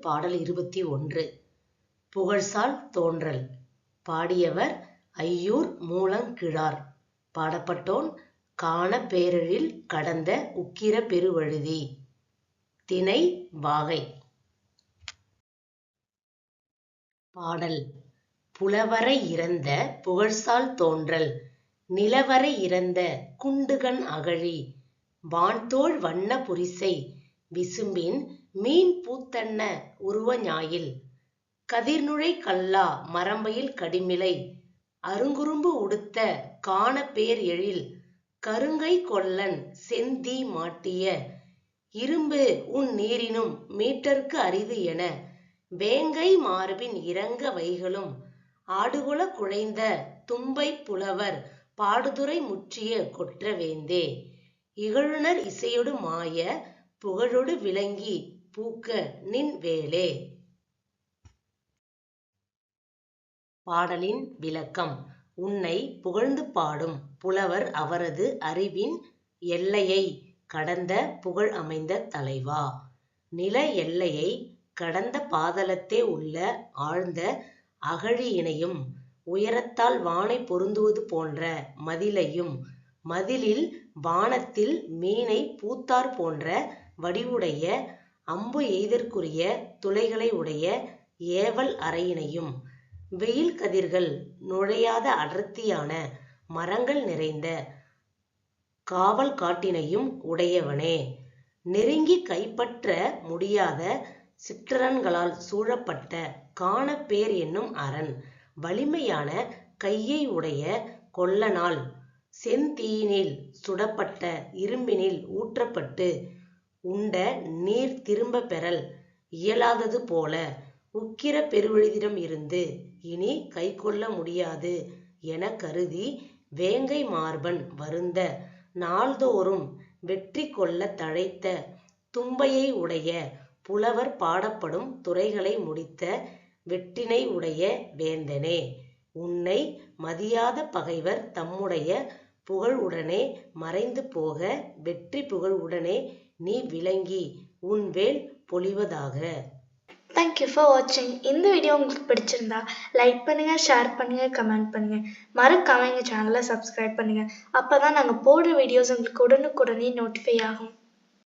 பாடல் இருபத்தி ஒன்று. புகழ்சால் தோன்றல். பாடியவர் ஐயூர் மூலங்கிழார். பாடப்பட்டோன் காண பேரெழில் கடந்த உக்கிர பெருவழுதி. திணை வாகை. பாடல். புலவரை இறந்த புகழ்சால் தோன்றல். நிலவரை இறந்த குண்டுகன் அகழி. வான்தோள் வண்ண புரிசை. விசும்பின் மீன் பூத்தன்ன உருவ ஞாயில்? கதிர்நுழை கல்லா மரம்பையில் கடிமிலை. அருங்குறும்பு உடுத்த காண பேர் எழில். கருங்கை கொல்லன் செந்தீ மாட்டிய. இரும்பு உன் நீரினும் மீட்டர்க்கு அரிது என. வேங்கை மார்பின் இறங்க வைகளும். ஆடுகுல குழைந்த தும்பை புலவர் பாடுதுறை முற்றிய கொற்ற வேந்தே இகழுனர் இசையொடு மாய புகழொடு விளங்கி பூக்க நின் வேலே. பாடலின் விளக்கம். உன்னை புகழ்ந்து பாடும் புலவர் அவரது அறிவின் எல்லையை கடந்த புகழ் அமைந்த தலைவா. நில எல்லையை கடந்த பாதலத்தே உள்ள ஆழ்ந்த அகழியினையும் உயரத்தால் வானை பொருந்துவது போன்ற மதிலையும் மதிலில் வானத்தில் மீனை பூத்தார் போன்ற வடிவுடைய அம்பு எய்தற்குரிய துளைகளை உடைய ஏவல் அறையினையும் வெயில் கதிர்கள் நுழையாத அடர்த்தியான மரங்கள் நிறைந்த காவல் காட்டினையும் உடையவனே. நெருங்கி கைப்பற்ற முடியாத சிற்றரன்களால் சூழப்பட்ட காணப்பேர் என்னும் அரண் வலிமையான கையை உடைய கொல்லனால் செந்தீயினில் சுடப்பட்ட இரும்பினில் ஊற்றப்பட்டு உண்ட நீர் திரும்ப பெறல். இயலாதது போல உக்கிர பெருவெளிதிடம் இருந்து இனி கைக்கொள்ள முடியாது என கருதி வேங்கை மார்பன் வருந்த நாள்தோறும் வெற்றி கொள்ள தழைத்த தும்பையை உடைய புலவர் பாடப்படும் துறைகளை முடித்த வெற்றினை உடைய வேந்தனே. உன்னை மதியாத பகைவர் தம்முடைய புகழ் உடனே மறைந்து போக வெற்றி புகழ் உடனே நீ விளங்கி உன் வேல் பொழிவதாக. தேங்க்யூ ஃபார் வாட்சிங் இந்த வீடியோ உங்களுக்கு பிடிச்சிருந்தா லைக் பண்ணுங்க ஷேர் பண்ணுங்க கமெண்ட் பண்ணுங்க. மறக்காம எங்கள் சேனலை சப்ஸ்கிரைப் பண்ணுங்க. அப்பதான் நாங்கள் போடுற வீடியோஸ் உங்களுக்கு உடனுக்குடனே நோட்டிஃபை ஆகும்.